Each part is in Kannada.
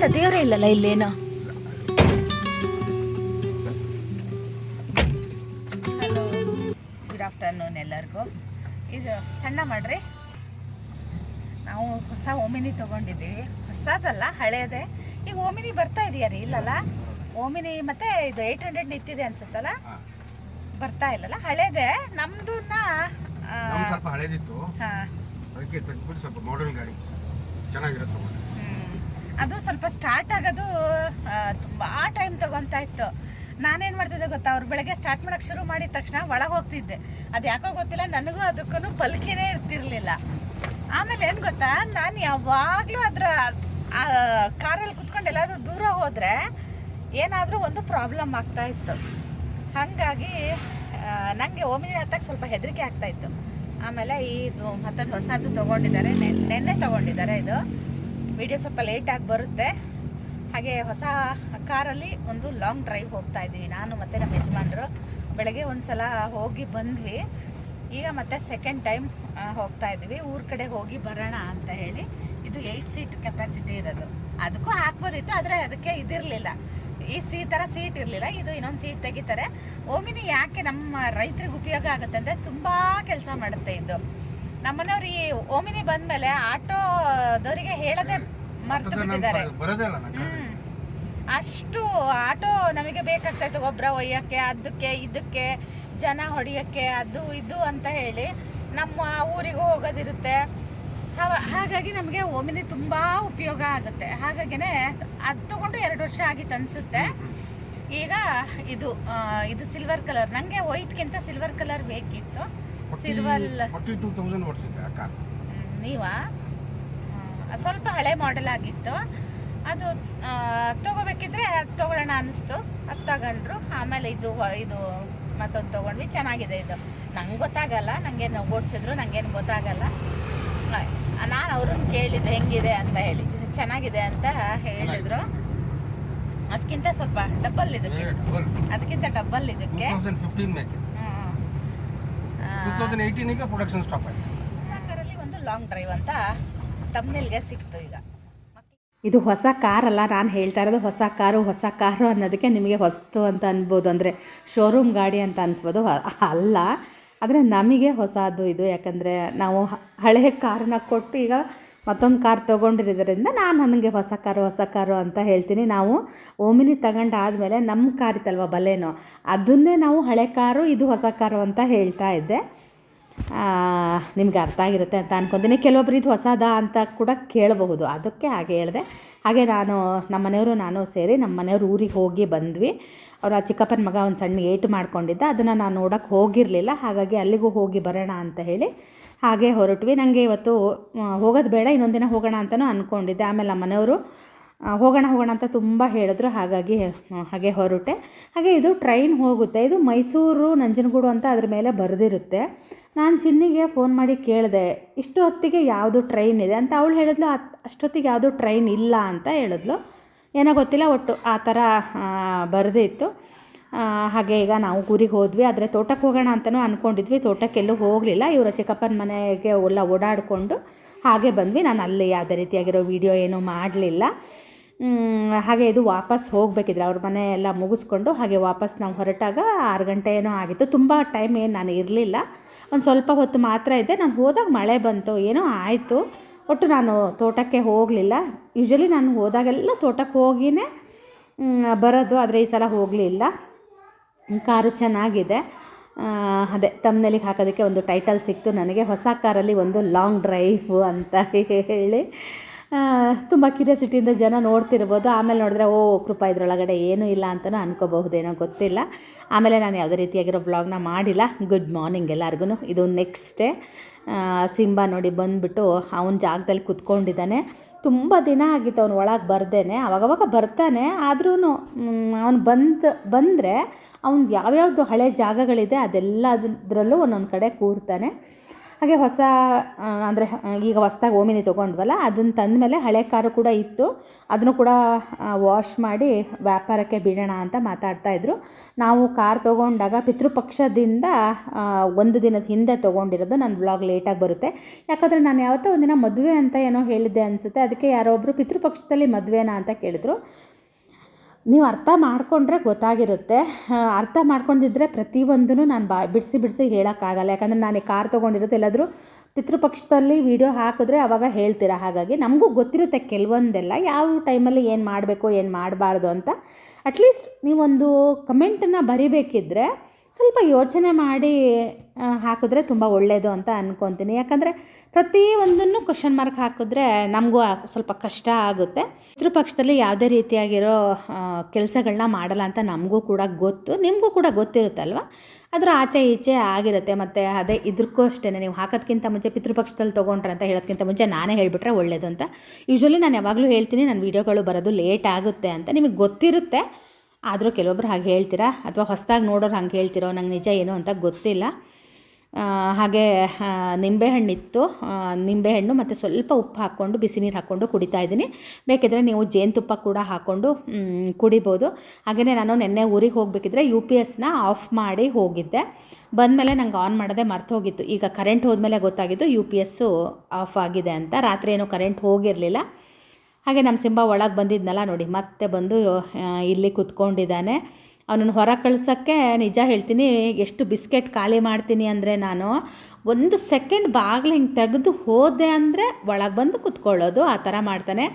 ಆಯ್ತಾ ದೇವರೇ ಇಲ್ಲಲ್ಲ ಇಲ್ಲೇನು? ಹಲೋ ಗುಡ್ ಆಫ್ಟರ್ನೂನ್ ಎಲ್ಲರಿಗೂ. ಇದು ಸಣ್ಣ ಮಾಡ್ರಿ. ನಾವು ಹೊಸ ಓಮಿನಿ ತಗೊಂಡಿದ್ದೀವಿ. ಹೊಸದಲ್ಲ ಹಳೇದೇ. ಈಗ ಓಮಿನಿ ಬರ್ತಾ ಇದೆಯಾ ರೀ? ಇಲ್ಲಲ್ಲ? ಓಮಿನಿ ಮತ್ತೆ ಇದು ಏಯ್ಟ್ ಹಂಡ್ರೆಡ್ ನಿಂತಿದೆ ಅನ್ಸುತ್ತಲ್ಲ? ಬರ್ತಾ ಇಲ್ಲಲ್ಲ? ಹಳೇದೆ. ನಮ್ದನ್ನ ಸ್ವಲ್ಪ ಹಳೇದಿತ್ತು. ಹಾ. ಅದಕ್ಕೆ ತೆಗ್ದ್ಬಿಟ್ಟು ಸ್ವಲ್ಪ ಮಾಡೆಲ್ ಗಾಡಿ. ಚೆನ್ನಾಗಿರುತ್ತೆ. ಅದು ಸ್ವಲ್ಪ ಸ್ಟಾರ್ಟ್ ಆಗೋದು ತುಂಬ ಟೈಮ್ ತಗೊಂತಾ ಇತ್ತು. ನಾನೇನು ಮಾಡ್ತಿದ್ದೆ ಗೊತ್ತಾ? ಅವ್ರು ಬೆಳಗ್ಗೆ ಸ್ಟಾರ್ಟ್ ಮಾಡೋಕೆ ಶುರು ಮಾಡಿದ ತಕ್ಷಣ ಒಳಗೆ ಹೋಗ್ತಿದ್ದೆ. ಅದು ಯಾಕೋ ಗೊತ್ತಿಲ್ಲ, ನನಗೂ ಅದಕ್ಕೂ ಪಲ್ಕಿನೇ ಇರ್ತಿರ್ಲಿಲ್ಲ. ಆಮೇಲೆ ಏನು ಗೊತ್ತಾ? ನಾನು ಯಾವಾಗಲೂ ಅದರ ಕಾರಲ್ಲಿ ಕುತ್ಕೊಂಡು ಎಲ್ಲಾದರೂ ದೂರ ಹೋದರೆ ಏನಾದರೂ ಒಂದು ಪ್ರಾಬ್ಲಮ್ ಆಗ್ತಾ ಇತ್ತು. ಹಾಗಾಗಿ ನನಗೆ ಓಮಿನಿ ಹತ್ತಕ್ಕೆ ಸ್ವಲ್ಪ ಹೆದರಿಕೆ ಆಗ್ತಾ ಇತ್ತು. ಆಮೇಲೆ ಇದು ಮತ್ತೊಂದು ಹೊಸದು ತೊಗೊಂಡಿದ್ದಾರೆ. ನೆನ್ನೆ ತೊಗೊಂಡಿದ್ದಾರೆ ಇದು. ವಿಡಿಯೋ ಸ್ವಲ್ಪ ಲೇಟಾಗಿ ಬರುತ್ತೆ. ಹಾಗೆ ಹೊಸ ಕಾರಲ್ಲಿ ಒಂದು ಲಾಂಗ್ ಡ್ರೈವ್ ಹೋಗ್ತಾ ಇದ್ದೀವಿ. ನಾನು ಮತ್ತು ನಮ್ಮ ಯಜಮಾನರು. ಬೆಳಗ್ಗೆ ಒಂದು ಸಲ ಹೋಗಿ ಬಂದ್ವಿ. ಈಗ ಮತ್ತೆ ಸೆಕೆಂಡ್ ಟೈಮ್ ಹೋಗ್ತಾ ಇದ್ದೀವಿ. ಊರ ಕಡೆ ಹೋಗಿ ಬರೋಣ ಅಂತ ಹೇಳಿ. ಇದು ಏಯ್ಟ್ ಸೀಟ್ ಕೆಪಾಸಿಟಿ ಇರೋದು. ಅದಕ್ಕೂ ಹಾಕ್ಬೋದಿತ್ತು, ಆದರೆ ಅದಕ್ಕೆ ಇದಿರಲಿಲ್ಲ. ಈ ಸಿ ಥರ ಸೀಟ್ ಇರಲಿಲ್ಲ. ಇದು ಇನ್ನೊಂದು ಸೀಟ್ ತೆಗಿತಾರೆ. ಓಮಿನಿ ಯಾಕೆ ನಮ್ಮ ರೈತರಿಗೆ ಉಪಯೋಗ ಆಗುತ್ತೆ ಅಂದರೆ ತುಂಬ ಕೆಲಸ ಮಾಡುತ್ತೆ ಇದು. ನಮ್ಮನೆಯವ್ರು ಈ ಓಮಿನಿ ಬಂದಮೇಲೆ ಆಟೋದವರಿಗೆ ಹೇಳದೆ ಮರ್ತು ಬಿಟ್ಟಿದ್ದಾರೆ. ಹ್ಮ್. ಅಷ್ಟು ಆಟೋ ನಮಗೆ ಬೇಕಾಗ್ತಾ ಇತ್ತು ಗೊಬ್ಬರ ಒಯ್ಯಕ್ಕೆ ಅದಕ್ಕೆ ಇದಕ್ಕೆ ಜನ ಹೊಡಿಯಕ್ಕೆ ಅದು ಇದು ಅಂತ ಹೇಳಿ ನಮ್ಮ ಊರಿಗೂ ಹೋಗೋದಿರುತ್ತೆ. ಹಾಗಾಗಿ ನಮಗೆ ಓಮಿನಿ ತುಂಬಾ ಉಪಯೋಗ ಆಗುತ್ತೆ. ಹಾಗಾಗಿನೇ ಅದು ತಗೊಂಡು ಎರಡು ವರ್ಷ ಆಗಿತ್ತು ಅನ್ಸುತ್ತೆ. ಈಗ ಇದು ಇದು ಸಿಲ್ವರ್ ಕಲರ್ ನನಗೆ ವೈಟ್ಗಿಂತ ಸಿಲ್ವರ್ ಕಲರ್ ಬೇಕಿತ್ತು. ಸಿಲ್ವರ್ ಫಾರ್ಟಿ ಟೂ ತೌಸಂಡ್ ಓಡಿಸಿದ್ದೆ ಆ ಕಾರ್. ನೀವಾ? ಸ್ವಲ್ಪ ಹಳೆ ಮಾಡೆಲ್ ಆಗಿತ್ತು. ಅದು ತಗೋಬೇಕಿದ್ರೆ ಅದು ತಗೊಳ್ಳೋಣ ಅನಿಸ್ತು. ಅದು ತಗೊಂಡ್ರು. ಆಮೇಲೆ ಇದು ಇದು ಮತ್ತೊಂದು ತೊಗೊಂಡ್ವಿ. ಚೆನ್ನಾಗಿದೆ ಇದು. ನಂಗೆ ಗೊತ್ತಾಗಲ್ಲ. ನನಗೇನು ಓಡಿಸಿದ್ರು ನನಗೇನು ಗೊತ್ತಾಗಲ್ಲ. ನಾನು ಅವ್ರನ್ನ ಕೇಳಿದ್ದೆ ಹೆಂಗಿದೆ ಅಂತ ಹೇಳಿ ಚೆನ್ನಾಗಿದೆ ಅಂತ ಹೇಳಿದ್ರು. ಅದಕ್ಕಿಂತ ಸ್ವಲ್ಪ ಡಬ್ಬಲ್ ಇದಕ್ಕೆ. ಅದಕ್ಕಿಂತ ಡಬ್ಬಲ್ ಇದಕ್ಕೆ thousand fifteen make hmm. Two thousand ಏಯ್ಟೀನಿಗೆ production stop ಆಯ್ತು. ಸಾಗರಲ್ಲಿ ಒಂದು ಲಾಂಗ್ ಡ್ರೈವ್ ಅಂತ ತಮ್ಮನೆಲ್ಗೆ ಸಿಕ್ತು ಈಗ. ಇದು ಹೊಸ ಕಾರಲ್ಲ ನಾನು ಹೇಳ್ತಾ ಇರೋದು ಹೊಸ ಕಾರು ಹೊಸ ಕಾರು ಅನ್ನೋದಕ್ಕೆ ನಿಮಗೆ ಹೊಸ್ತು ಅಂತ ಅನ್ಬೋದು. ಅಂದರೆ ಶೋರೂಮ್ ಗಾಡಿ ಅಂತ ಅನ್ಸ್ಬೋದು. ಅಲ್ಲ ಆದರೆ ನಮಗೆ ಹೊಸದು ಇದು. ಯಾಕಂದರೆ ನಾವು ಹಳೆಯ ಕಾರನ್ನ ಕೊಟ್ಟು ಈಗ ಮತ್ತೊಂದು ಕಾರ್ ತೊಗೊಂಡಿರೋದ್ರಿಂದ ನಾನು ನನಗೆ ಹೊಸ ಕಾರು ಹೊಸ ಕಾರು ಅಂತ ಹೇಳ್ತೀನಿ. ನಾವು ಓಮಿನಿ ತಗೊಂಡಾದಮೇಲೆ ನಮ್ಮ ಕಾರ್ ಇತ್ತಲ್ವ ಬಲೇನೋ, ಅದನ್ನೇ ನಾವು ಹಳೆ ಕಾರು, ಇದು ಹೊಸ ಕಾರು ಅಂತ ಹೇಳ್ತಾ ಇದ್ದೆ. ನಿಮ್ಗೆ ಅರ್ಥ ಆಗಿರುತ್ತೆ ಅಂತ ಅನ್ಕೊತೀನಿ. ಕೆಲವೊಬ್ರು ಇದು ಹೊಸದ ಅಂತ ಕೂಡ ಕೇಳಬಹುದು. ಅದಕ್ಕೆ ಹಾಗೆ ಹೇಳಿದೆ. ಹಾಗೆ ನಾನು, ನಮ್ಮ ಮನೆಯವರು ನಾನು ಸೇರಿ ನಮ್ಮ ಮನೆಯವರು ಊರಿಗೆ ಹೋಗಿ ಬಂದ್ವಿ. ಅವರು ಆ ಚಿಕ್ಕಪ್ಪನ ಮಗ ಒಂದು ಸಣ್ಣ ಏಟ್ ಮಾಡ್ಕೊಂಡಿದ್ದ. ಅದನ್ನು ನಾನು ನೋಡೋಕ್ಕೆ ಹೋಗಿರಲಿಲ್ಲ. ಹಾಗಾಗಿ ಅಲ್ಲಿಗೂ ಹೋಗಿ ಬರೋಣ ಅಂತ ಹೇಳಿ ಹಾಗೆ ಹೊರಟ್ವಿ. ನನಗೆ ಇವತ್ತು ಹೋಗೋದು ಬೇಡ ಇನ್ನೊಂದಿನ ಹೋಗೋಣ ಅಂತಲೂ ಅಂದ್ಕೊಂಡಿದ್ದೆ ಆಮೇಲೆ ನಮ್ಮ ಮನೆಯವರು ಹೋಗೋಣ ಹೋಗೋಣ ಅಂತ ತುಂಬ ಹೇಳಿದ್ರು. ಹಾಗಾಗಿ ಹಾಗೆ ಹೊರಟೆ. ಹಾಗೆ ಇದು ಟ್ರೈನ್ ಹೋಗುತ್ತೆ. ಇದು ಮೈಸೂರು, ನಂಜನಗೂಡು ಅಂತ ಅದ್ರ ಮೇಲೆ ಬರೆದಿರುತ್ತೆ. ನಾನು ಚಿನ್ನಿಗೆ ಫೋನ್ ಮಾಡಿ ಕೇಳಿದೆ, ಇಷ್ಟು ಹೊತ್ತಿಗೆ ಯಾವುದು ಟ್ರೈನ್ ಇದೆ? ಅಂತ ಅವಳು ಹೇಳಿದ್ಲು ಅಷ್ಟೊತ್ತಿಗೆ ಯಾವುದು ಟ್ರೈನ್ ಇಲ್ಲ ಅಂತ ಹೇಳಿದ್ಲು. ಏನೋ ಗೊತ್ತಿಲ್ಲ, ಒಟ್ಟು ಆ ಥರ ಬರೆದಿತ್ತು. ಹಾಗೆ ಈಗ ನಾವು ಊರಿಗೆ ಹೋದ್ವಿ, ಆದರೆ ತೋಟಕ್ಕೆ ಹೋಗೋಣ ಅಂತಲೂ ಅಂದ್ಕೊಂಡಿದ್ವಿ ತೋಟಕ್ಕೆಲ್ಲೂ ಹೋಗಲಿಲ್ಲ. ಇವರ ಚಿಕ್ಕಪ್ಪನ ಮನೆಗೆ ಎಲ್ಲ ಓಡಾಡಿಕೊಂಡು ಹಾಗೆ ಬಂದ್ವಿ. ನಾನು ಅಲ್ಲಿ ಯಾವುದೇ ರೀತಿಯಾಗಿರೋ ವಿಡಿಯೋ ಏನೂ ಮಾಡಲಿಲ್ಲ. ಹಾಗೆ ಇದು ವಾಪಸ್ ಹೋಗಬೇಕಿದ್ರೆ ಅವ್ರ ಮನೆ ಎಲ್ಲ ಮುಗಿಸ್ಕೊಂಡು ಹಾಗೆ ವಾಪಸ್ ನಾವು ಹೊರಟಾಗ ಆರು ಗಂಟೆ ಏನೋ ಆಗಿತ್ತು. ತುಂಬ ಟೈಮ್ ಏನು ನಾನು ಇರಲಿಲ್ಲ. ಒಂದು ಸ್ವಲ್ಪ ಹೊತ್ತು ಮಾತ್ರ ಇದ್ದೆ. ನಾನು ಹೋದಾಗ ಮಳೆ ಬಂತು, ಏನೋ ಆಯಿತು. ಒಟ್ಟು ನಾನು ತೋಟಕ್ಕೆ ಹೋಗಲಿಲ್ಲ. ಯೂಶ್ವಲಿ ನಾನು ಹೋದಾಗೆಲ್ಲ ತೋಟಕ್ಕೆ ಹೋಗಿಯೇ ಬರೋದು, ಆದರೆ ಈ ಸಲ ಹೋಗಲಿಲ್ಲ. ಕಾರು ಚೆನ್ನಾಗಿದೆ. ಅದೇ ತಮ್ಮನೆಲಿಗೆ ಹಾಕೋದಕ್ಕೆ ಒಂದು ಟೈಟಲ್ ಸಿಕ್ತು. ನನಗೆ ಹೊಸ ಕಾರಲ್ಲಿ ಒಂದು ಲಾಂಗ್ ಡ್ರೈವ್ ಅಂತ ಹೇಳಿ. ತುಂಬ ಕ್ಯೂರಿಯಾಸಿಟಿಯಿಂದ ಜನ ನೋಡ್ತಿರ್ಬೋದು. ಆಮೇಲೆ ನೋಡಿದ್ರೆ, ಓ, ಕೃಪಾ, ಇದರೊಳಗಡೆ ಏನೂ ಇಲ್ಲ ಅಂತಲೂ ಅನ್ಕೋಬಹುದೇನೋ ಗೊತ್ತಿಲ್ಲ. ಆಮೇಲೆ ನಾನು ಯಾವುದೇ ರೀತಿಯಾಗಿರೋ ವ್ಲಾಗ್ನ ಮಾಡಿಲ್ಲ. ಗುಡ್ ಮಾರ್ನಿಂಗ್ ಎಲ್ಲರಿಗೂ ಇದು ನೆಕ್ಸ್ಟ್ ಡೇ ಸಿಂಬಾ ನೋಡಿ ಬಂದುಬಿಟ್ಟು ಅವನ ಜಾಗದಲ್ಲಿ ಕುತ್ಕೊಂಡಿದ್ದಾನೆ. ತುಂಬ ದಿನ ಆಗಿತ್ತು ಅವನು ಒಳಗೆ ಬರ್ದೇನೆ, ಅವಾಗವಾಗ ಬರ್ತಾನೆ ಆದ್ರೂ ಅವನು ಬಂದು, ಬಂದರೆ ಯಾವ ಯಾವ್ಯಾವ್ದು ಹಳೆ ಜಾಗಗಳಿದೆ ಅದೆಲ್ಲದರಲ್ಲೂ ಒಂದೊಂದು ಕಡೆ ಕೂರ್ತಾನೆ. ಹಾಗೆ ಹೊಸ ಅಂದರೆ ಈಗ ಹೊಸ್ದಾಗಿ ಓಮಿನಿ ತೊಗೊಂಡ್ವಲ್ಲ ಅದನ್ನು ತಂದಮೇಲೆ ಹಳೆ ಕಾರು ಕೂಡ ಇತ್ತು. ಅದನ್ನು ಕೂಡ ವಾಶ್ ಮಾಡಿ ವ್ಯಾಪಾರಕ್ಕೆ ಬಿಡೋಣ ಅಂತ ಮಾತಾಡ್ತಾ ಇದ್ರು. ನಾವು ಕಾರ್ ತೊಗೊಂಡಾಗ ಪಿತೃಪಕ್ಷದಿಂದ ಒಂದು ದಿನದ ಹಿಂದೆ ತೊಗೊಂಡಿರೋದು. ನನ್ನ ಬ್ಲಾಗ್ ಲೇಟಾಗಿ ಬರುತ್ತೆ. ಯಾಕಂದರೆ ನಾನು ಯಾವತ್ತೋ ಒಂದಿನ ಮದುವೆ ಅಂತ ಏನೋ ಹೇಳಿದ್ದೆ ಅನಿಸುತ್ತೆ. ಅದಕ್ಕೆ ಯಾರೋ ಒಬ್ಬರು ಪಿತೃಪಕ್ಷದಲ್ಲಿ ಮದುವೆನಾ ಅಂತ ಕೇಳಿದ್ರು. ನೀವು ಅರ್ಥ ಮಾಡಿಕೊಂಡ್ರೆ ಗೊತ್ತಾಗಿರುತ್ತೆ. ಅರ್ಥ ಮಾಡ್ಕೊಂಡಿದ್ರೆ ಪ್ರತಿಯೊಂದೂ ನಾನು ಬಾ, ಬಿಡಿಸಿ ಬಿಡಿಸಿ ಹೇಳೋಕ್ಕಾಗಲ್ಲ. ಯಾಕಂದರೆ ನಾನು ಕಾರ್ ತೊಗೊಂಡಿರೋದು ಎಲ್ಲಾದರೂ ಪಿತೃಪಕ್ಷದಲ್ಲಿ ವಿಡಿಯೋ ಹಾಕಿದ್ರೆ ಅವಾಗ ಹೇಳ್ತೀರಾ ಹಾಗಾಗಿ. ನಮಗೂ ಗೊತ್ತಿರುತ್ತೆ ಕೆಲವೊಂದೆಲ್ಲ. ಯಾವ ಟೈಮಲ್ಲಿ ಏನು ಮಾಡಬೇಕು, ಏನು ಮಾಡಬಾರ್ದು ಅಂತ. ಅಟ್ಲೀಸ್ಟ್ ನೀವೊಂದು ಕಮೆಂಟನ್ನು ಬರಿಬೇಕಿದ್ರೆ ಸ್ವಲ್ಪ ಯೋಚನೆ ಮಾಡಿ ಹಾಕಿದ್ರೆ ತುಂಬ ಒಳ್ಳೆಯದು ಅಂತ ಅಂದ್ಕೊತೀನಿ ಯಾಕಂದರೆ ಪ್ರತಿಯೊಂದನ್ನು ಕ್ವಶನ್ ಮಾರ್ಕ್ ಹಾಕಿದ್ರೆ ನಮಗೂ ಸ್ವಲ್ಪ ಕಷ್ಟ ಆಗುತ್ತೆ. ಪಿತೃಪಕ್ಷದಲ್ಲಿ ಯಾವುದೇ ರೀತಿಯಾಗಿರೋ ಕೆಲಸಗಳನ್ನ ಮಾಡಲ್ಲ ಅಂತ ನಮಗೂ ಕೂಡ ಗೊತ್ತು. ನಿಮಗೂ ಕೂಡ ಗೊತ್ತಿರುತ್ತಲ್ವ? ಅದರ ಆಚೆ ಈಚೆ ಆಗಿರುತ್ತೆ. ಮತ್ತು ಅದೇ ಇದಕ್ಕೂ ಅಷ್ಟೇ ನೀವು ಹಾಕೋದ್ಕಿಂತ ಮುಂಚೆ ಪಿತೃಪಕ್ಷದಲ್ಲಿ ತೊಗೊಂಡ್ರೆ ಅಂತ ಹೇಳೋದ್ಕಿಂತ ಮುಂಚೆ ನಾನೇ ಹೇಳಿಬಿಟ್ರೆ ಒಳ್ಳೇದು ಅಂತ. ಯೂಶ್ವಲಿ ನಾನು ಯಾವಾಗಲೂ ಹೇಳ್ತೀನಿ. ನನ್ನ ವೀಡಿಯೋಗಳು ಬರೋದು ಲೇಟ್ ಆಗುತ್ತೆ ಅಂತ. ನಿಮಗೆ ಗೊತ್ತಿರುತ್ತೆ. ಆದರೂ ಕೆಲವೊಬ್ರು ಹಾಗೆ ಹೇಳ್ತೀರಾ? ಅಥವಾ ಹೊಸದಾಗಿ ನೋಡೋರು ಹಂಗೆ ಹೇಳ್ತಿರೋ, ನಂಗೆ ನಿಜ ಏನು ಅಂತ ಗೊತ್ತಿಲ್ಲ. ಹಾಗೆ ನಿಂಬೆಹಣ್ಣಿತ್ತು. ನಿಂಬೆಹಣ್ಣು ಮತ್ತು ಸ್ವಲ್ಪ ಉಪ್ಪು ಹಾಕ್ಕೊಂಡು, ಬಿಸಿ ನೀರು ಹಾಕ್ಕೊಂಡು ಕುಡಿತಾ ಇದ್ದೀನಿ. ಬೇಕಿದ್ರೆ ನೀವು ಜೇನುತುಪ್ಪ ಕೂಡ ಹಾಕ್ಕೊಂಡು ಕುಡಿಬೋದು. ಹಾಗೆಯೇ ನಾನು ನಿನ್ನೆ ಊರಿಗೆ ಹೋಗಬೇಕಿದ್ರೆ ಯು ಪಿ ಎಸ್ನ ಆಫ್ ಮಾಡಿ ಹೋಗಿದ್ದೆ. ಬಂದಮೇಲೆ ನಂಗೆ ಆನ್ ಮಾಡೋದೇ ಮರ್ತು ಹೋಗಿತ್ತು. ಈಗ ಕರೆಂಟ್ ಹೋದ್ಮೇಲೆ ಗೊತ್ತಾಗಿದ್ದು ಯು ಪಿ ಎಸ್ಸು ಆಫ್ ಆಗಿದೆ ಅಂತ. ರಾತ್ರಿ ಏನೂ ಕರೆಂಟ್ ಹೋಗಿರಲಿಲ್ಲ. ಹಾಗೆ ನಮ್ಮ ಸಿಂಬ ಒಳಗೆ ಬಂದಿದ್ನಲ್ಲ ನೋಡಿ, ಮತ್ತೆ ಬಂದು ಇಲ್ಲಿ ಕುತ್ಕೊಂಡಿದ್ದಾನೆ. ಅವನನ್ನು ಹೊರ ಕಳ್ಸೋಕ್ಕೆ ನಿಜ ಹೇಳ್ತೀನಿ, ಎಷ್ಟು ಬಿಸ್ಕೆಟ್ ಖಾಲಿ ಮಾಡ್ತೀನಿ ಅಂದರೆ ನಾನು, ಒಂದು ಸೆಕೆಂಡ್ ಬಾಗಿಲು ಹಿಂಗೆ ತೆಗೆದು ಹೋದೆ ಅಂದರೆ ಒಳಗೆ ಬಂದು ಕುತ್ಕೊಳ್ಳೋದು, ಆ ಥರ ಮಾಡ್ತಾನೆ.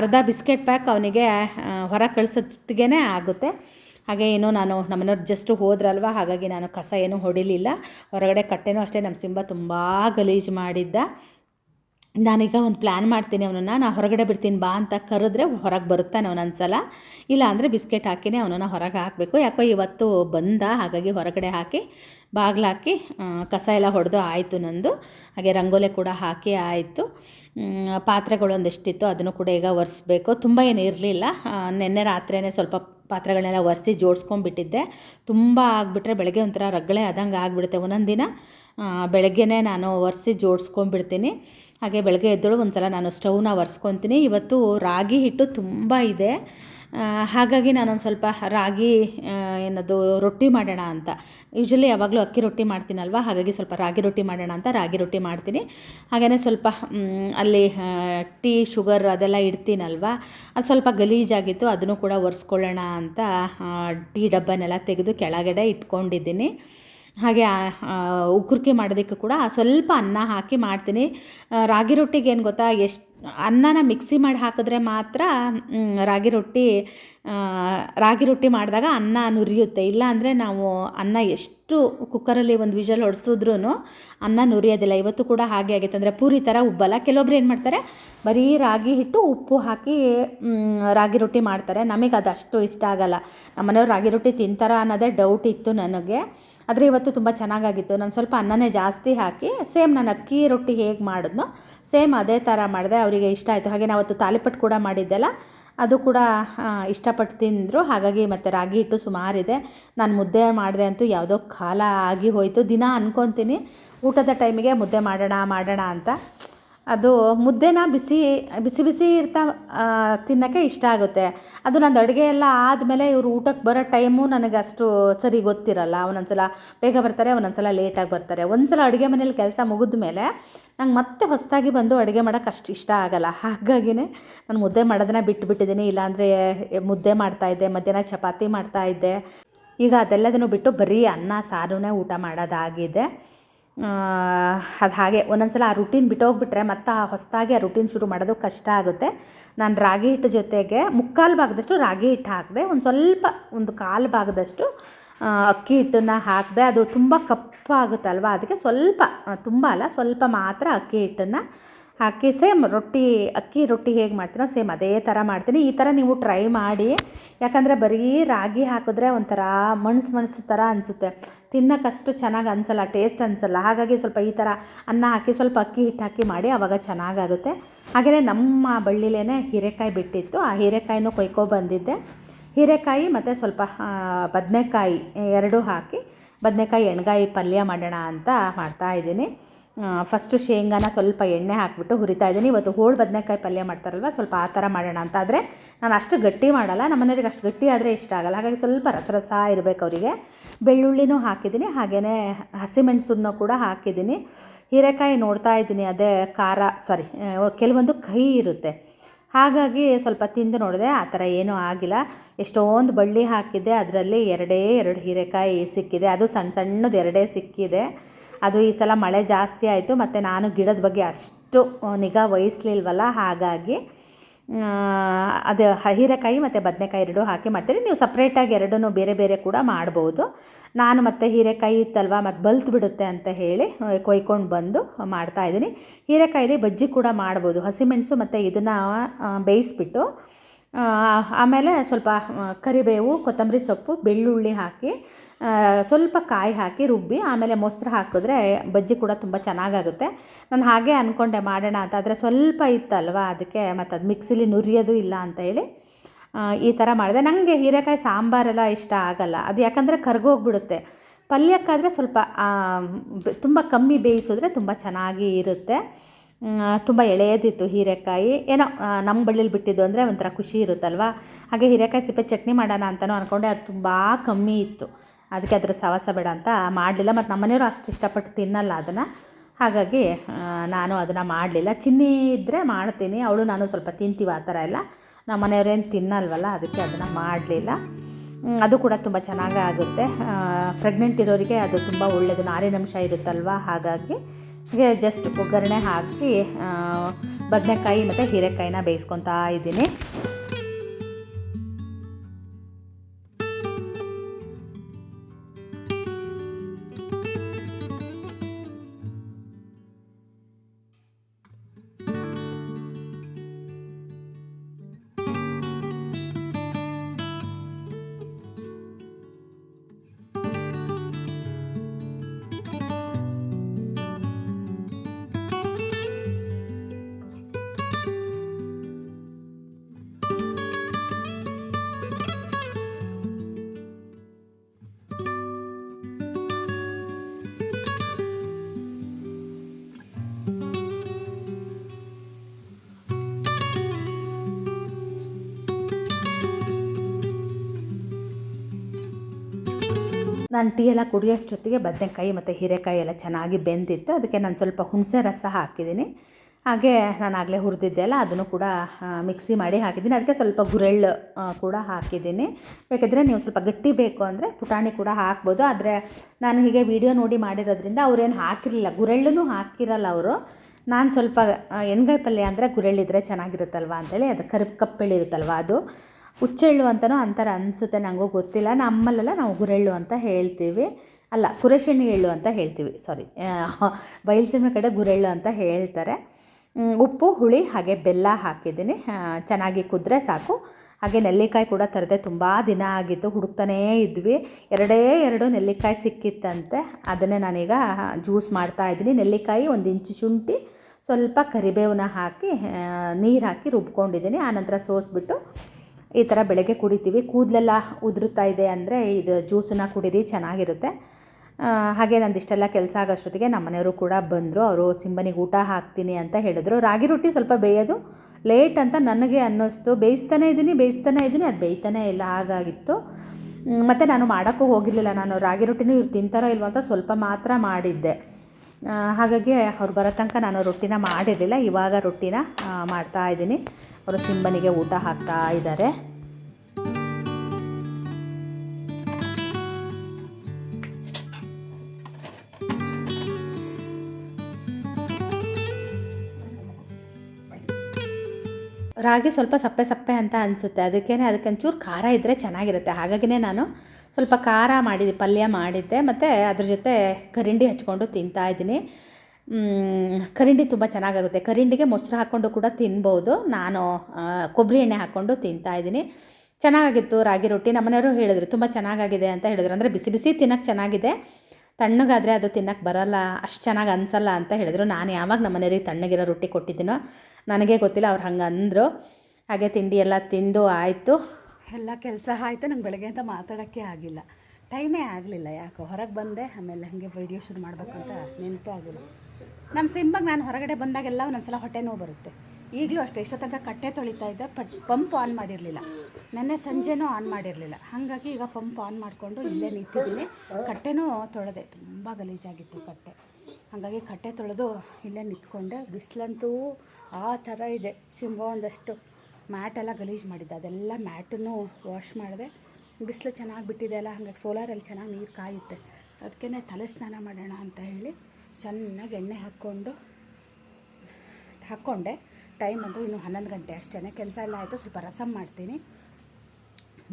ಅರ್ಧ ಬಿಸ್ಕೆಟ್ ಪ್ಯಾಕ್ ಅವನಿಗೆ ಹೊರ ಕಳ್ಸೋತ್ತಿಗೆ ಆಗುತ್ತೆ. ಹಾಗೆ ಏನು ನಾನು ನಮ್ಮನೆಯವ್ರು ಜಸ್ಟ್ ಹೋದ್ರಲ್ವ, ಹಾಗಾಗಿ ನಾನು ಕಸ ಏನು ಹೊಡಿಲಿಲ್ಲ. ಹೊರಗಡೆ ಕಟ್ಟೆನೂ ಅಷ್ಟೇ, ನಮ್ಮ ಸಿಂಬ ತುಂಬ ಗಲೀಜು ಮಾಡಿದ್ದ. ನಾನೀಗ ಒಂದು ಪ್ಲ್ಯಾನ್ ಮಾಡ್ತೀನಿ ಅವನನ್ನು. ನಾನು ಹೊರಗಡೆ ಬಿಡ್ತೀನಿ ಬಾ ಅಂತ ಕರೆದ್ರೆ ಹೊರಗೆ ಬರುತ್ತಾನೆ ಅವನೊಂದು ಸಲ ಇಲ್ಲ ಅಂದರೆ ಬಿಸ್ಕೆಟ್ ಹಾಕಿನೇ ಅವನನ್ನು ಹೊರಗೆ ಹಾಕಬೇಕು. ಯಾಕೋ ಇವತ್ತು ಬಂದ, ಹಾಗಾಗಿ ಹೊರಗಡೆ ಹಾಕಿ ಬಾಗಿಲು ಹಾಕಿ ಆ, ಕಸ ಎಲ್ಲ ಹೊಡೆದು ಆಯಿತು ನಂದು. ಹಾಗೆ ರಂಗೋಲೆ ಕೂಡ ಹಾಕಿ ಆಯಿತು. ಪಾತ್ರೆಗಳು ಒಂದಿಷ್ಟಿತ್ತು ಅದನ್ನು ಕೂಡ ಈಗ ಒರೆಸ್ಬೇಕು. ತುಂಬ ಏನು ಇರಲಿಲ್ಲ. ನಿನ್ನೆ ರಾತ್ರಿಯೇ ಸ್ವಲ್ಪ ಪಾತ್ರೆಗಳನ್ನೆಲ್ಲ ಒರೆಸಿ ಜೋಡಿಸ್ಕೊಂಡ್ಬಿಟ್ಟಿದ್ದೆ. ತುಂಬ ಆಗಿಬಿಟ್ರೆ ಬೆಳಗ್ಗೆ ಒಂಥರ ರಗಳೆ ಆದಂಗೆ ಆಗಿಬಿಡುತ್ತೆ. ಒಂದೊಂದು ದಿನ ಬೆಳಗ್ಗೆನೇ ನಾನು ಒರೆಸಿ ಜೋಡಿಸ್ಕೊಂಡ್ಬಿಡ್ತೀನಿ. ಹಾಗೆ ಬೆಳಗ್ಗೆ ಎದ್ದಳು ಒಂದು ಸಲ ನಾನು ಸ್ಟವ್ನ ಒರೆಸ್ಕೊತೀನಿ. ಇವತ್ತು ರಾಗಿ ಹಿಟ್ಟು ತುಂಬ ಇದೆ. ಹಾಗಾಗಿ ನಾನೊಂದು ಸ್ವಲ್ಪ ರಾಗಿ ಏನದು ರೊಟ್ಟಿ ಮಾಡೋಣ ಅಂತ. ಯೂಶ್ವಲಿ ಯಾವಾಗಲೂ ಅಕ್ಕಿ ರೊಟ್ಟಿ ಮಾಡ್ತೀನಲ್ವ? ಹಾಗಾಗಿ ಸ್ವಲ್ಪ ರಾಗಿ ರೊಟ್ಟಿ ಮಾಡೋಣ ಅಂತ ರಾಗಿ ರೊಟ್ಟಿ ಮಾಡ್ತೀನಿ. ಹಾಗೆಯೇ ಸ್ವಲ್ಪ ಅಲ್ಲಿ ಟೀ ಶುಗರ್ ಅದೆಲ್ಲ ಇಡ್ತೀನಲ್ವ? ಅದು ಸ್ವಲ್ಪ ಗಲೀಜಾಗಿತ್ತು, ಅದನ್ನು ಕೂಡ ಒರೆಸ್ಕೊಳ್ಳೋಣ ಅಂತ ಟೀ ಡಬ್ಬನೆಲ್ಲ ತೆಗೆದು ಕೆಳಗಡೆ ಇಟ್ಕೊಂಡಿದ್ದೀನಿ. ಹಾಗೆ ಉಕ್ರಿಕೆ ಮಾಡೋದಕ್ಕೆ ಕೂಡ ಸ್ವಲ್ಪ ಅನ್ನ ಹಾಕಿ ಮಾಡ್ತೀನಿ. ರಾಗಿ ರೊಟ್ಟಿಗೆ ಏನು ಗೊತ್ತಾ, ಎಷ್ಟು, ಅನ್ನನ ಮಿಕ್ಸಿ ಮಾಡಿ ಹಾಕಿದ್ರೆ ಮಾತ್ರ ರಾಗಿ ರೊಟ್ಟಿ ರಾಗಿ ರೊಟ್ಟಿ ಮಾಡಿದಾಗ ಅನ್ನ ನುರಿಯುತ್ತೆ. ಇಲ್ಲ ಅಂದರೆ ನಾವು ಅನ್ನ ಎಷ್ಟು ಕುಕ್ಕರಲ್ಲಿ ಒಂದು ವಿಷಲ್ ಹೊಡೆಸಿದ್ರೂ ಅನ್ನ ನುರಿಯೋದಿಲ್ಲ. ಇವತ್ತು ಕೂಡ ಹಾಗೆ ಆಗಿತ್ತು. ಅಂದರೆ ಪೂರಿ ಥರ ಉಬ್ಬಲ್ಲ. ಕೆಲವೊಬ್ರು ಏನು ಮಾಡ್ತಾರೆ, ಬರೀ ರಾಗಿ ಹಿಟ್ಟು, ಉಪ್ಪು ಹಾಕಿ ರಾಗಿ ರೊಟ್ಟಿ ಮಾಡ್ತಾರೆ. ನಮಗೆ ಅದಷ್ಟು ಇಷ್ಟ ಆಗಲ್ಲ. ನಮ್ಮ ಮನೆಯವ್ರು ರಾಗಿ ರೊಟ್ಟಿ ತಿಂತಾರ ಅನ್ನೋದೇ ಡೌಟ್ ಇತ್ತು ನನಗೆ. ಆದರೆ ಇವತ್ತು ತುಂಬ ಚೆನ್ನಾಗಾಗಿತ್ತು. ನಾನು ಸ್ವಲ್ಪ ಅನ್ನನೇ ಜಾಸ್ತಿ ಹಾಕಿ, ಸೇಮ್ ನಾನು ಅಕ್ಕಿ ರೊಟ್ಟಿ ಹೇಗೆ ಮಾಡಿದ್ನೋ, ಸೇಮ್ ಅದೇ ಥರ ಮಾಡಿದೆ. ಅವರಿಗೆ ಇಷ್ಟ ಆಯಿತು. ಹಾಗೆ ನಾವತ್ತು ತಾಲಿಪಟ್ಟು ಕೂಡ ಮಾಡಿದ್ದೆಲ್ಲ, ಅದು ಕೂಡ ಇಷ್ಟಪಟ್ಟು ತಿಂದರು. ಹಾಗಾಗಿ ಮತ್ತು ರಾಗಿ ಹಿಟ್ಟು ಸುಮಾರಿದೆ. ನಾನು ಮುದ್ದೆ ಮಾಡಿದೆ ಅಂತೂ ಯಾವುದೋ ಕಾಲ ಆಗಿ ಹೋಯಿತು. ದಿನ ಅನ್ಕೊತೀನಿ. ಊಟದ ಟೈಮಿಗೆ ಮುದ್ದೆ ಮಾಡೋಣ ಮಾಡೋಣ ಅಂತ. ಅದು ಮುದ್ದೆನ ಬಿಸಿ ಬಿಸಿ ಬಿಸಿ ಇರ್ತಾ ತಿನ್ನೋಕ್ಕೆ ಇಷ್ಟ ಆಗುತ್ತೆ. ಅದು ನಂದು ಅಡುಗೆ ಎಲ್ಲ ಆದಮೇಲೆ ಇವರು ಊಟಕ್ಕೆ ಬರೋ ಟೈಮು ನನಗೆ ಅಷ್ಟು ಸರಿ ಗೊತ್ತಿರಲ್ಲ. ಒಂದೊಂದ್ಸಲ ಬೇಗ ಬರ್ತಾರೆ, ಒಂದೊಂದ್ಸಲ ಲೇಟಾಗಿ ಬರ್ತಾರೆ. ಒಂದ್ಸಲ ಅಡುಗೆ ಮನೇಲಿ ಕೆಲಸ ಮುಗಿದ ಮೇಲೆ ನಂಗೆ ಮತ್ತೆ ಹೊಸದಾಗಿ ಬಂದು ಅಡುಗೆ ಮಾಡೋಕೆ ಅಷ್ಟು ಇಷ್ಟ ಆಗಲ್ಲ. ಹಾಗಾಗಿನೇ ನಾನು ಮುದ್ದೆ ಮಾಡೋದನ್ನ ಬಿಟ್ಟುಬಿಟ್ಟಿದ್ದೀನಿ ಇಲ್ಲಾಂದರೆ ಮುದ್ದೆ ಮಾಡ್ತಾಯಿದ್ದೆ ಮಧ್ಯಾಹ್ನ ಚಪಾತಿ ಮಾಡ್ತಾಯಿದ್ದೆ ಈಗ ಅದೆಲ್ಲದನ್ನು ಬಿಟ್ಟು ಬರೀ ಅನ್ನ ಸಾರುನೇ ಊಟ ಮಾಡೋದಾಗಿದೆ. ಅದು ಹಾಗೆ ಒಂದೊಂದ್ಸಲ ಆ ರುಟೀನ್ ಬಿಟ್ಟೋಗ್ಬಿಟ್ರೆ ಮತ್ತೆ ಆ ಹೊಸದಾಗಿ ಆ ರುಟೀನ್ ಶುರು ಮಾಡೋದು ಕಷ್ಟ ಆಗುತ್ತೆ. ನಾನು ರಾಗಿ ಹಿಟ್ಟು ಜೊತೆಗೆ ಮುಕ್ಕಾಲು ಭಾಗದಷ್ಟು ರಾಗಿ ಹಿಟ್ಟು ಹಾಕಿದೆ, ಒಂದು ಸ್ವಲ್ಪ ಒಂದು ಕಾಲು ಭಾಗದಷ್ಟು ಅಕ್ಕಿ ಹಿಟ್ಟನ್ನು ಹಾಕಿದೆ, ಅದು ತುಂಬ ಕಪ್ಪಾಗುತ್ತಲ್ವ ಅದಕ್ಕೆ ಸ್ವಲ್ಪ ತುಂಬ ಅಲ್ಲ, ಸ್ವಲ್ಪ ಮಾತ್ರ ಅಕ್ಕಿ ಹಿಟ್ಟನ್ನು ಹಾಕಿ, ಸೇಮ್ ರೊಟ್ಟಿ, ಅಕ್ಕಿ ರೊಟ್ಟಿ ಹೇಗೆ ಮಾಡ್ತೀನೋ ಸೇಮ್ ಅದೇ ಥರ ಮಾಡ್ತೀನಿ. ಈ ಥರ ನೀವು ಟ್ರೈ ಮಾಡಿ, ಯಾಕಂದರೆ ಬರೀ ರಾಗಿ ಹಾಕಿದ್ರೆ ಒಂಥರ ಮಣ್ಸು ಮಣ್ಸು ಥರ ಅನಿಸುತ್ತೆ. ತಿನ್ನೋಕ್ಕಷ್ಟು ಚೆನ್ನಾಗಿ ಅನಿಸಲ್ಲ ಟೇಸ್ಟ್ ಅನಿಸಲ್ಲ. ಹಾಗಾಗಿ ಸ್ವಲ್ಪ ಈ ಥರ ಅನ್ನ ಹಾಕಿ, ಸ್ವಲ್ಪ ಅಕ್ಕಿ, ಹಿಟ್ಟು ಹಾಕಿ ಮಾಡಿ ಆವಾಗ ಚೆನ್ನಾಗಾಗುತ್ತೆ. ಹಾಗೆಯೇ ನಮ್ಮ ಬಳ್ಳಿಲೇ ಹೀರೆಕಾಯಿ ಬಿಟ್ಟಿತ್ತು. ಆ ಹೀರೆಕಾಯಿನೂ ಕೊಯ್ಕೊ ಬಂದಿದ್ದೆ. ಹೀರೆಕಾಯಿ ಮತ್ತು ಸ್ವಲ್ಪ ಬದನೆಕಾಯಿ, ಎರಡೂ ಹಾಕಿ, ಬದನೆಕಾಯಿ ಎಣ್ಗಾಯಿ ಪಲ್ಯ ಮಾಡೋಣ ಅಂತ ಮಾಡ್ತಾಯಿದ್ದೀನಿ ಫಸ್ಟು ಶೇಂಗಾನ ಸ್ವಲ್ಪ ಎಣ್ಣೆ ಹಾಕ್ಬಿಟ್ಟು ಹುರಿತಾ ಇದ್ದೀನಿ. ಇವತ್ತು ಹೋಳು ಬದನೆಕಾಯಿ ಪಲ್ಯ ಮಾಡ್ತಾರಲ್ವ, ಸ್ವಲ್ಪ ಆ ಥರ ಮಾಡೋಣ ಅಂತ ಆದರೆ ನಾನು ಅಷ್ಟು ಗಟ್ಟಿ ಮಾಡಲ್ಲ, ನಮ್ಮ ಮನೆಯವ್ರಿಗೆ ಅಷ್ಟು ಗಟ್ಟಿ ಆದರೆ ಇಷ್ಟ ಆಗಲ್ಲ. ಹಾಗಾಗಿ ಸ್ವಲ್ಪ ರಸ ರಸ ಇರಬೇಕು ಅವರಿಗೆ. ಬೆಳ್ಳುಳ್ಳಿನೂ ಹಾಕಿದ್ದೀನಿ ಹಾಗೆಯೇ ಹಸಿಮೆಣಸನ್ನು ಕೂಡ ಹಾಕಿದ್ದೀನಿ. ಹೀರೆಕಾಯಿ ನೋಡ್ತಾ ಇದ್ದೀನಿ, ಅದೇ ಖಾರ ಸಾರಿ ಕೆಲವೊಂದು ಕಹಿ ಇರುತ್ತೆ. ಹಾಗಾಗಿ ಸ್ವಲ್ಪ ತಿಂದು ನೋಡಿದೆ, ಆ ಥರ ಏನೂ ಆಗಿಲ್ಲ. ಎಷ್ಟೊಂದು ಬಳ್ಳಿ ಹಾಕಿದ್ದೆ, ಅದರಲ್ಲಿ ಎರಡೇ ಎರಡು ಹೀರೆಕಾಯಿ ಸಿಕ್ಕಿದೆ. ಅದು ಸಣ್ಣ ಸಣ್ಣದು ಎರಡೇ ಸಿಕ್ಕಿದೆ. ಅದು ಈ ಸಲ ಮಳೆ ಜಾಸ್ತಿ ಆಯಿತು, ಮತ್ತು ನಾನು ಗಿಡದ ಬಗ್ಗೆ ಅಷ್ಟು ನಿಗಾ ವಹಿಸ್ಲಿಲ್ವಲ್ಲ, ಹಾಗಾಗಿ ಅದು ಹೀರೆಕಾಯಿ ಮತ್ತು ಬದನೆಕಾಯಿ ಎರಡೂ ಹಾಕಿ ಮಾಡ್ತೀನಿ. ನೀವು ಸಪ್ರೇಟಾಗಿ ಎರಡೂ ಬೇರೆ ಬೇರೆ ಕೂಡ ಮಾಡ್ಬೋದು. ನಾನು ಮತ್ತು ಹೀರೆಕಾಯಿ ಇತ್ತಲ್ವ ಮತ್ತು ಬಲ್ತು ಬಿಡುತ್ತೆ ಅಂತ ಹೇಳಿ ಕೊಯ್ಕೊಂಡು ಬಂದು ಮಾಡ್ತಾಯಿದ್ದೀನಿ ಹೀರೆಕಾಯಿಲಿ ಬಜ್ಜಿ ಕೂಡ ಮಾಡ್ಬೋದು ಹಸಿಮೆಣಸು ಮತ್ತು ಇದನ್ನು ಬೇಯಿಸ್ಬಿಟ್ಟು ಆಮೇಲೆ ಸ್ವಲ್ಪ ಕರಿಬೇವು, ಕೊತ್ತಂಬರಿ ಸೊಪ್ಪು, ಬೆಳ್ಳುಳ್ಳಿ ಹಾಕಿ ಸ್ವಲ್ಪ ಕಾಯಿ ಹಾಕಿ ರುಬ್ಬಿ, ಆಮೇಲೆ ಮೊಸರು ಹಾಕಿದ್ರೆ ಬಜ್ಜಿ ಕೂಡ ತುಂಬ ಚೆನ್ನಾಗಾಗುತ್ತೆ. ನಾನು ಹಾಗೆ ಅಂದ್ಕೊಂಡೆ ಮಾಡೋಣ ಅಂತ, ಆದರೆ ಸ್ವಲ್ಪ ಇತ್ತಲ್ವ, ಅದಕ್ಕೆ ಮತ್ತು ಅದು ಮಿಕ್ಸಿಲಿ ನುರಿಯೋದು ಇಲ್ಲ ಅಂತ ಹೇಳಿ ಈ ಥರ ಮಾಡಿದೆ. ನನಗೆ ಹೀರೆಕಾಯಿ ಸಾಂಬಾರೆಲ್ಲ ಇಷ್ಟ ಆಗಲ್ಲ, ಅದು ಯಾಕಂದರೆ ಕರ್ಗೋಗ್ಬಿಡುತ್ತೆ. ಪಲ್ಯಕ್ಕಾದರೆ ಸ್ವಲ್ಪ ತುಂಬ ಕಮ್ಮಿ ಬೇಯಿಸಿದ್ರೆ ತುಂಬ ಚೆನ್ನಾಗಿ ಇರುತ್ತೆ. ತುಂಬ ಎಳೆಯದಿತ್ತು ಹೀರೆಕಾಯಿ. ಏನೋ ನಮ್ಮ ಬಳ್ಳಿಲಿ ಬಿಟ್ಟಿದ್ದು ಅಂದರೆ ಒಂಥರ ಖುಷಿ ಇರುತ್ತಲ್ವ? ಹಾಗೆ ಹೀರೆಕಾಯಿ ಸಿಪ್ಪೆ ಚಟ್ನಿ ಮಾಡೋಣ ಅಂತಲೂ ಅಂದ್ಕೊಂಡೆ ಅದು ತುಂಬ ಕಮ್ಮಿ ಇತ್ತು. ಅದಕ್ಕೆ ಅದರ ಸವಾಸ ಬೇಡ ಅಂತ ಮಾಡಲಿಲ್ಲ, ಮತ್ತು ನಮ್ಮನೆಯವರು ಅಷ್ಟು ಇಷ್ಟಪಟ್ಟು ತಿನ್ನಲ್ಲ ಅದನ್ನು. ಹಾಗಾಗಿ ನಾನು ಅದನ್ನು ಮಾಡಲಿಲ್ಲ. ಚಿನ್ನಿ ಇದ್ದರೆ ಮಾಡ್ತೀನಿ, ಅವಳು ನಾನು ಸ್ವಲ್ಪ ತಿಂತೀವಿ ಆ ಥರ ಎಲ್ಲ. ನಮ್ಮ ತಿನ್ನಲ್ವಲ್ಲ, ಅದಕ್ಕೆ ಅದನ್ನು ಮಾಡಲಿಲ್ಲ. ಅದು ಕೂಡ ತುಂಬ ಚೆನ್ನಾಗಿ ಆಗುತ್ತೆ. ಪ್ರೆಗ್ನೆಂಟ್ ಇರೋರಿಗೆ ಅದು ತುಂಬ ಒಳ್ಳೆಯದು ನಾರಿನಂಶ ಇರುತ್ತಲ್ವ? ಹಾಗಾಗಿ ಹೀಗೆ ಜಸ್ಟ್ ಒಗ್ಗರಣೆ ಹಾಕಿ ಬದನೆಕಾಯಿ ಮತ್ತು ಹೀರೆಕಾಯಿನ ಬೇಯಿಸ್ಕೊತಾ ಇದ್ದೀನಿ. ನಾನು ಟೀ ಎಲ್ಲ ಕುಡಿಯೋಷ್ಟೊತ್ತಿಗೆ ಬದನೆಕಾಯಿ ಮತ್ತು ಹೀರೆಕಾಯಿ ಎಲ್ಲ ಚೆನ್ನಾಗಿ ಬೆಂದಿತ್ತು. ಅದಕ್ಕೆ ನಾನು ಸ್ವಲ್ಪ ಹುಣಸೆ ರಸ ಹಾಕಿದ್ದೀನಿ. ಹಾಗೆ ನಾನು ಆಗಲೇ ಹುರಿದಿದ್ದೆ ಅಲ್ಲ, ಅದನ್ನು ಕೂಡ ಮಿಕ್ಸಿ ಮಾಡಿ ಹಾಕಿದ್ದೀನಿ. ಅದಕ್ಕೆ ಸ್ವಲ್ಪ ಗುರೆಳ್ಳು ಕೂಡ ಹಾಕಿದ್ದೀನಿ. ಬೇಕಿದ್ರೆ ನೀವು ಸ್ವಲ್ಪ ಗಟ್ಟಿ ಬೇಕು ಅಂದರೆ ಪುಟಾಣಿ ಕೂಡ ಹಾಕ್ಬೋದು. ಆದರೆ ನಾನು ಹೀಗೆ ವಿಡಿಯೋ ನೋಡಿ ಮಾಡಿರೋದ್ರಿಂದ ಅವ್ರೇನು ಹಾಕಿರಲಿಲ್ಲ. ಗುರೆಳ್ಳೂ ಹಾಕಿರಲ್ಲ ಅವರು. ನಾನು ಸ್ವಲ್ಪ ಎಣ್ಗಾಯಿ ಪಲ್ಯ ಅಂದರೆ ಗುರೆಳ್ಳಿದ್ರೆ ಚೆನ್ನಾಗಿರುತ್ತಲ್ವ ಅಂತೇಳಿ, ಅದು ಕರಿ ಕಪ್ಪೆಳಿರುತ್ತಲ್ವ ಅದು. ಹುಚ್ಚೆಳ್ಳು ಅಂತಲೂ ಅಂತಾರೆ ಅನಿಸುತ್ತೆ ನನಗೂ ಗೊತ್ತಿಲ್ಲ. ನಮ್ಮಲ್ಲೆಲ್ಲ ನಾವು ಗುರೆಳ್ಳು ಅಂತ ಹೇಳ್ತೀವಿ. ಅಲ್ಲ ಕುರೆಶೆಣ್ಣೆ ಎಳ್ಳು ಅಂತ ಹೇಳ್ತೀವಿ ಸಾರಿ ಬಯಲುಸೀಮೆ ಕಡೆ ಗುರೆಳ್ಳು ಅಂತ ಹೇಳ್ತಾರೆ. ಉಪ್ಪು, ಹುಳಿ ಹಾಗೆ ಬೆಲ್ಲ ಹಾಕಿದ್ದೀನಿ. ಚೆನ್ನಾಗಿ ಕುದ್ರೆ ಸಾಕು. ಹಾಗೆ ನೆಲ್ಲಿಕಾಯಿ ಕೂಡ ತರದೆ ತುಂಬ ದಿನ ಆಗಿತ್ತು, ಹುಡುಕ್ತಾನೇ ಇದ್ವಿ. ಎರಡೇ ಎರಡು ನೆಲ್ಲಿಕಾಯಿ ಸಿಕ್ಕಿತ್ತಂತೆ. ಅದನ್ನೇ ನಾನೀಗ ಜ್ಯೂಸ್ ಮಾಡ್ತಾ ಇದ್ದೀನಿ. ನೆಲ್ಲಿಕಾಯಿ ಒಂದು ಇಂಚು ಶುಂಠಿ, ಸ್ವಲ್ಪ ಕರಿಬೇವನ್ನ ಹಾಕಿ ನೀರು ಹಾಕಿ ರುಬ್ಕೊಂಡಿದ್ದೀನಿ. ಆನಂತರ ಸೋಸ್ಬಿಟ್ಟು ಈ ಥರ ಬೆಳಗ್ಗೆ ಕುಡಿತೀವಿ. ಕೂದಲೆಲ್ಲ ಉದುರುತ್ತಾ ಇದೆ ಅಂದರೆ ಇದು ಜ್ಯೂಸನ್ನ ಕುಡೀರಿ ಚೆನ್ನಾಗಿರುತ್ತೆ. ಹಾಗೆ ನಂದು ಇಷ್ಟೆಲ್ಲ ಕೆಲಸ ಆಗೋಷ್ಟೊತ್ತಿಗೆ ನಮ್ಮ ಮನೆಯವರು ಕೂಡ ಬಂದರು. ಅವರು, ಸಿಂಬನಿಗೆ ಊಟ ಹಾಕ್ತೀನಿ ಅಂತ ಹೇಳಿದ್ರು. ರಾಗಿ ರೊಟ್ಟಿ ಸ್ವಲ್ಪ ಬೇಯೋದು. ಲೇಟ್ ಅಂತ ನನಗೆ ಅನ್ನಿಸ್ತು. ಬೇಯಿಸ್ತಾನೆ ಇದ್ದೀನಿ ಬೇಯಿಸ್ತಾನೆ ಇದ್ದೀನಿ. ಅದು ಬೇಯ್ತಾನೆ ಇಲ್ಲ, ಹಾಗಾಗಿತ್ತು. ಮತ್ತು ನಾನು ಮಾಡೋಕ್ಕೂ ಹೋಗಿರಲಿಲ್ಲ. ನಾನು ರಾಗಿ ರೊಟ್ಟಿನೂ ಇವ್ರು ತಿಂತಾರೋ ಇಲ್ವೋ ಅಂತ ಸ್ವಲ್ಪ ಮಾತ್ರ ಮಾಡಿದ್ದೆ. ಹಾಗಾಗಿ ಅವ್ರು ಬರೋ ತನಕ ನಾನು ರೊಟ್ಟಿನ ಮಾಡಿರಲಿಲ್ಲ. ಇವಾಗ ರೊಟ್ಟಿನ ಮಾಡ್ತಾ ಇದ್ದೀನಿ. ಅವರು ಸಿಂಬನಿಗೆ ಊಟ ಹಾಕ್ತಾ ಇದ್ದಾರೆ. ರಾಗಿ ಸ್ವಲ್ಪ ಸಪ್ಪೆ ಸಪ್ಪೆ ಅಂತ ಅನಿಸುತ್ತೆ. ಅದಕ್ಕೇ ಅದಕ್ಕೊಂಚೂರು ಖಾರ ಇದ್ದರೆ ಚೆನ್ನಾಗಿರುತ್ತೆ. ಹಾಗಾಗಿನೇ ನಾನು ಸ್ವಲ್ಪ ಖಾರ ಮಾಡಿದ್ದೆ ಪಲ್ಯ ಮಾಡಿದ್ದೆ. ಮತ್ತು ಅದ್ರ ಜೊತೆ ಕರಿಂಡಿ ಹಚ್ಕೊಂಡು ತಿಂತಾ ಇದ್ದೀನಿ. ಕರಿಂಡಿ ತುಂಬ ಚೆನ್ನಾಗಾಗುತ್ತೆ. ಕರಿಂಡಿಗೆ ಮೊಸರು ಹಾಕ್ಕೊಂಡು ಕೂಡ ತಿನ್ಬೋದು. ನಾನು ಕೊಬ್ಬರಿ ಎಣ್ಣೆ ಹಾಕ್ಕೊಂಡು ತಿಂತಾ ಇದ್ದೀನಿ. ಚೆನ್ನಾಗಿತ್ತು ರಾಗಿ ರೊಟ್ಟಿ. ನಮ್ಮನೆಯವರು ಹೇಳಿದ್ರು, ತುಂಬ ಚೆನ್ನಾಗಾಗಿದೆ ಅಂತ ಹೇಳಿದ್ರು. ಅಂದರೆ ಬಿಸಿ ಬಿಸಿ ತಿನ್ನೋಕ್ಕೆ ಚೆನ್ನಾಗಿದೆ. ತಣ್ಣಗಾದರೆ ಅದು ತಿನ್ನಕ್ಕೆ ಬರಲ್ಲ, ಅಷ್ಟು ಚೆನ್ನಾಗಿ ಅನಿಸಲ್ಲ ಅಂತ ಹೇಳಿದ್ರು. ನಾನು ಯಾವಾಗ ನಮ್ಮ ಮನೆಯವ್ರಿಗೆ ತಣ್ಣಗಿರೋ ರೊಟ್ಟಿ ಕೊಟ್ಟಿದ್ದೀನೋ, ನನಗೆ ಗೊತ್ತಿಲ್ಲ, ಅವ್ರು ಹಂಗೆ ಅಂದರು. ಹಾಗೆ ತಿಂಡಿ ಎಲ್ಲ ತಿಂದು ಆಯಿತು. ಎಲ್ಲ ಕೆಲಸ ಆಯಿತು, ನಂಗೆ ಬೆಳಗ್ಗೆ ಅಂತ ಮಾತಾಡೋಕ್ಕೆ ಆಗಿಲ್ಲ. ಟೈಮೇ ಆಗಲಿಲ್ಲ, ಯಾಕೋ ಹೊರಗೆ ಬಂದೆ, ಆಮೇಲೆ ಹಾಗೆ ವೀಡಿಯೋ ಶುರು ಮಾಡಬೇಕು ಅಂತ ನೆನಪೇ ಆಗಿಲ್ಲ. ನಮ್ಮ ಸಿಂಬಾಗ ನಾನು ಹೊರಗಡೆ ಬಂದಾಗೆಲ್ಲ ಒಂದೊಂದ್ಸಲ ಹೊಟ್ಟೆ ನೋವು ಬರುತ್ತೆ. ಈಗಲೂ ಅಷ್ಟೇ ಇಷ್ಟೋ ತನಕ ಕಟ್ಟೆ ತೊಳಿತಾ ಇದ್ದೆ, ಬಟ್ ಪಂಪ್ ಆನ್ ಮಾಡಿರಲಿಲ್ಲ. ನೆನ್ನೆ ಸಂಜೆನೂ ಆನ್ ಮಾಡಿರಲಿಲ್ಲ. ಹಾಗಾಗಿ ಈಗ ಪಂಪ್ ಆನ್ ಮಾಡಿಕೊಂಡು ಇಲ್ಲೇ ನಿಂತಿದ್ದೀನಿ. ಕಟ್ಟೆನೂ ತೊಳೆದೆ, ತುಂಬ ಗಲೀಜಾಗಿತ್ತು ಕಟ್ಟೆ. ಹಾಗಾಗಿ ಕಟ್ಟೆ ತೊಳೆದು ಇಲ್ಲೇ ನಿಂತ್ಕೊಂಡೆ. ಬಿಸಿಲಂತೂ ಆ ಥರ ಇದೆ. ಸಿಂಬ ಒಂದಷ್ಟು ಮ್ಯಾಟೆಲ್ಲ ಗಲೀಜು ಮಾಡಿದ್ದೆ. ಅದೆಲ್ಲ ಮ್ಯಾಟನ್ನು ವಾಶ್ ಮಾಡಿದೆ. ಬಿಸಿಲು ಚೆನ್ನಾಗಿ ಬಿಟ್ಟಿದೆ ಅಲ್ಲ, ಹಾಗಾಗಿ ಸೋಲಾರಲ್ಲಿ ಚೆನ್ನಾಗಿ ನೀರು ಕಾಯುತ್ತೆ. ಅದಕ್ಕೇ ತಲೆ ಸ್ನಾನ ಮಾಡೋಣ ಅಂತ ಹೇಳಿ ಚೆನ್ನಾಗಿ ಎಣ್ಣೆ ಹಾಕ್ಕೊಂಡು, ಹಾಕ್ಕೊಂಡೆ. ಟೈಮ್ ಅಂತೂ ಇನ್ನು ಹನ್ನೊಂದು ಗಂಟೆ ಅಷ್ಟೇ ಕೆಲಸ ಎಲ್ಲ ಆಯಿತು, ಸ್ವಲ್ಪ ರಸಮ್ ಮಾಡ್ತೀನಿ.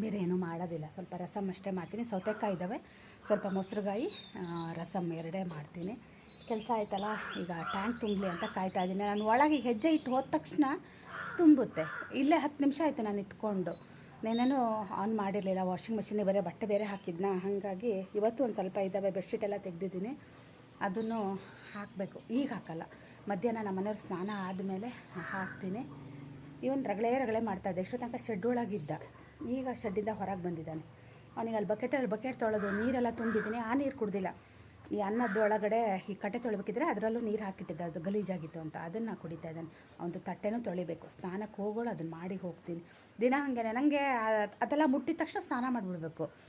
ಬೇರೆ ಏನೂ ಮಾಡೋದಿಲ್ಲ. ಸ್ವಲ್ಪ ರಸಮ್ ಅಷ್ಟೇ ಮಾಡ್ತೀನಿ. ಸೌತೆಕಾಯಿ ಇದ್ದಾವೆ ಸ್ವಲ್ಪ ಮೊಸರುಗಾಯಿ ರಸಮ್ ಎರಡೇ ಮಾಡ್ತೀನಿ. ಕೆಲಸ ಆಯ್ತಲ್ಲ, ಈಗ ಟ್ಯಾಂಕ್ ತುಂಬಲಿ ಅಂತ ಕಾಯ್ತಾ ಇದ್ದೀನಿ. ನಾನು ಒಳಗೆ ಹೆಜ್ಜೆ ಇಟ್ಟು ಹೋದ ತಕ್ಷಣ ತುಂಬುತ್ತೆ. ಇಲ್ಲೇ ಹತ್ತು ನಿಮಿಷ ಆಯಿತು ನಾನು ಇಟ್ಕೊಂಡು. ನೆನೇನೂ ಆನ್ ಮಾಡಿರಲಿಲ್ಲ ವಾಷಿಂಗ್ ಮಿಷಿನ್ ಬರೀ ಬಟ್ಟೆ ಬೇರೆ ಹಾಕಿದ್ನ? ಹಾಗಾಗಿ ಇವತ್ತು ಒಂದು ಸ್ವಲ್ಪ ಇದ್ದಾವೆ ಬೆಡ್ಶೀಟ್ ಎಲ್ಲ ತೆಗೆದಿದ್ದೀನಿ. ಅದನ್ನು ಹಾಕಬೇಕು. ಈಗ ಹಾಕಲ್ಲ. ಮಧ್ಯಾಹ್ನ ನಮ್ಮ ಮನೆಯವ್ರು ಸ್ನಾನ ಆದಮೇಲೆ ಹಾಕ್ತೀನಿ. ಇವನ್ ರಗಳೆ ರಗಳೆ ಮಾಡ್ತಾಯಿದ್ದೆ ಎಷ್ಟೋ ತನಕ ಶೆಡ್ ಒಳಗಿದ್ದ. ಈಗ ಶೆಡ್ಡಿಂದ ಹೊರಗೆ ಬಂದಿದ್ದಾನೆ. ಅವನಿಗೆ ಅಲ್ಲಿ ಬಕೆಟಲ್ಲಿ ಬಕೆಟ್ ತೊಳೆದು ನೀರೆಲ್ಲ ತುಂಬಿದ್ದೀನಿ. ಆ ನೀರು ಕುಡ್ದಿಲ್ಲ. ಈ ಅನ್ನದ ಒಳಗಡೆ ಈ ಕಟ್ಟೆ ತೊಳಿಬೇಕಿದ್ರೆ ಅದರಲ್ಲೂ ನೀರು ಹಾಕಿಟ್ಟಿದ್ದೆ. ಅದು ಗಲೀಜಾಗಿತ್ತು ಅಂತ. ಅದನ್ನು ಕುಡಿತಾ ಇದ್ದಾನೆ. ಅವನದು ತಟ್ಟೆನೂ ತೊಳಿಬೇಕು. ಸ್ನಾನಕ್ಕೆ ಹೋಗೋಳು ಅದನ್ನು ಮಾಡಿ ಹೋಗ್ತೀನಿ. ದಿನ ಹಾಗೆ ನನಗೆ ಅದೆಲ್ಲ ಮುಟ್ಟಿದ ತಕ್ಷಣ ಸ್ನಾನ ಮಾಡಿಬಿಡ್ಬೇಕು.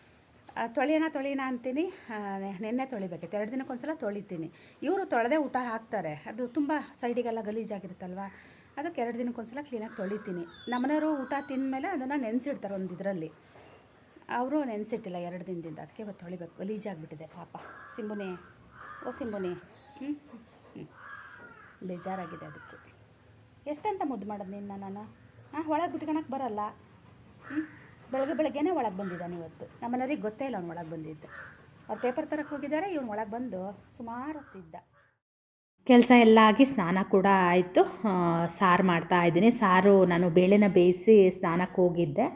ತೊಳೆಯೋಣ ತೊಳೆಯೋಣ ಅಂತೀನಿ. ನೆನ್ನೆ ತೊಳಿಬೇಕಿತ್ತು. ಎರಡು ದಿನಕ್ಕೊಂದ್ಸಲ ತೊಳಿತೀನಿ. ಇವರು ತೊಳೆದೇ ಊಟ ಹಾಕ್ತಾರೆ. ಅದು ತುಂಬ ಸೈಡಿಗೆಲ್ಲ ಗಲೀಜಾಗಿರುತ್ತಲ್ವ? ಅದಕ್ಕೆ ಎರಡು ದಿನಕ್ಕೊಂದ್ಸಲ ಕ್ಲೀನಾಗಿ ತೊಳಿತೀನಿ. ನಮ್ಮನೆಯವರು ಊಟ ತಿಂದಮೇಲೆ ಅದನ್ನು ನೆನೆಸಿಡ್ತಾರೆ ಒಂದು ಇದರಲ್ಲಿ ಅವರು ನೆನೆಸಿಟ್ಟಿಲ್ಲ ಎರಡು ದಿನದಿಂದ. ಅದಕ್ಕೆ ಇವತ್ತು ತೊಳಿಬೇಕು. ಗಲೀಜಾಗಿಬಿಟ್ಟಿದೆ ಪಾಪ. ಸಿಂಬುನಿ. ಓ ಸಿಂಬುನಿ. ಹ್ಞೂ ಹ್ಞೂ ಬೇಜಾರಾಗಿದೆ ಅದಕ್ಕೆ. ಎಷ್ಟಂತ ಮುದ್ದು ಮಾಡೋದು ನಿನ್ನ ನಾನು? ಹಾಂ ಒಳಗೆ ಬಿಟ್ಕೊಳಕ್ಕೆ ಬರಲ್ಲ. ಹ್ಞೂ ಬೆಳಗ್ಗೆ ಬೆಳಗ್ಗೆನೇ ಒಳಗೆ ಬಂದಿದ್ದಾನೆ ಇವತ್ತು. ನಮ್ಮನೆಯವ್ರಿಗೆ ಗೊತ್ತೇ ಇಲ್ಲ ಅವ್ನು ಒಳಗೆ ಬಂದಿದ್ದ. ಅವ್ರು ಪೇಪರ್ ತರಕ್ಕೆ ಹೋಗಿದ್ದಾರೆ, ಇವನು ಒಳಗೆ ಬಂದು ಸುಮಾರು ಹೊತ್ತಿದ್ದ. ಕೆಲಸ ಎಲ್ಲ ಆಗಿ ಸ್ನಾನ ಕೂಡ ಆಯಿತು. ಸಾರು ಮಾಡ್ತಾ ಇದ್ದೀನಿ. ಸಾರು ನಾನು ಬೇಳೆನ ಬೇಯಿಸಿ ಸ್ನಾನಕ್ಕೆ ಹೋಗಿದ್ದೆ.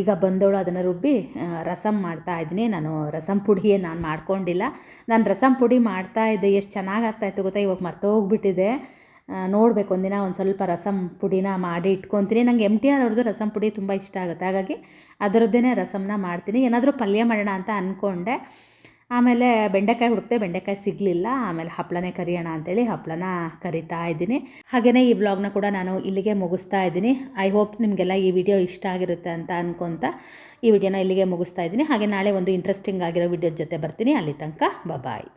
ಈಗ ಬಂದವಳು ಅದನ್ನು ರುಬ್ಬಿ ರಸಂ ಮಾಡ್ತಾ ಇದ್ದೀನಿ. ನಾನು ರಸಂ ಪುಡಿಯೇ ನಾನು ಮಾಡ್ಕೊಂಡಿಲ್ಲ. ನಾನು ರಸಂ ಪುಡಿ ಮಾಡ್ತಾ ಇದ್ದೆ. ಎಷ್ಟು ಚೆನ್ನಾಗಿ ಆಗ್ತಾಯಿತ್ತು ಗೊತ್ತಾ? ಇವಾಗ ಮರ್ತೋಗ್ಬಿಟ್ಟಿದೆ. ನೋಡಬೇಕು ಒಂದಿನ ಒಂದು ಸ್ವಲ್ಪ ರಸಂ ಪುಡಿನ ಮಾಡಿ ಇಟ್ಕೊತೀನಿ. ನಂಗೆ ಎಂ ಟಿ ಆರ್ ಅವ್ರದ್ದು ರಸಂ ಪುಡಿ ತುಂಬ ಇಷ್ಟ ಆಗುತ್ತೆ. ಹಾಗಾಗಿ ಅದರದ್ದೇ ರಸಮ್ನ ಮಾಡ್ತೀನಿ. ಏನಾದರೂ ಪಲ್ಯ ಮಾಡೋಣ ಅಂತ ಅಂದ್ಕೊಂಡೆ ಆಮೇಲೆ ಬೆಂಡೆಕಾಯಿ ಹುಡುಕ್ತೆ ಬೆಂಡೆಕಾಯಿ ಸಿಗಲಿಲ್ಲ. ಆಮೇಲೆ ಹಪ್ಪಳನೇ ಕರಿಯೋಣ ಅಂತೇಳಿ ಹಪ್ಪಳನ ಕರಿತಾ ಇದ್ದೀನಿ. ಹಾಗೆಯೇ ಈ ವ್ಲಾಗ್ನ ಕೂಡ ನಾನು ಇಲ್ಲಿಗೆ ಮುಗಿಸ್ತಾ ಇದ್ದೀನಿ. ಐ ಹೋಪ್ ನಿಮಗೆಲ್ಲ ಈ ವಿಡಿಯೋ ಇಷ್ಟ ಆಗಿರುತ್ತೆ ಅಂತ ಅಂದ್ಕೊತ ಈ ವಿಡಿಯೋನ ಇಲ್ಲಿಗೆ ಮುಗಿಸ್ತಾ ಇದ್ದೀನಿ. ಹಾಗೆ ನಾಳೆ ಒಂದು ಇಂಟ್ರೆಸ್ಟಿಂಗ್ ಆಗಿರೋ ವಿಡಿಯೋ ಜೊತೆ ಬರ್ತೀನಿ. ಅಲ್ಲಿ ತನಕ ಬಾಯ್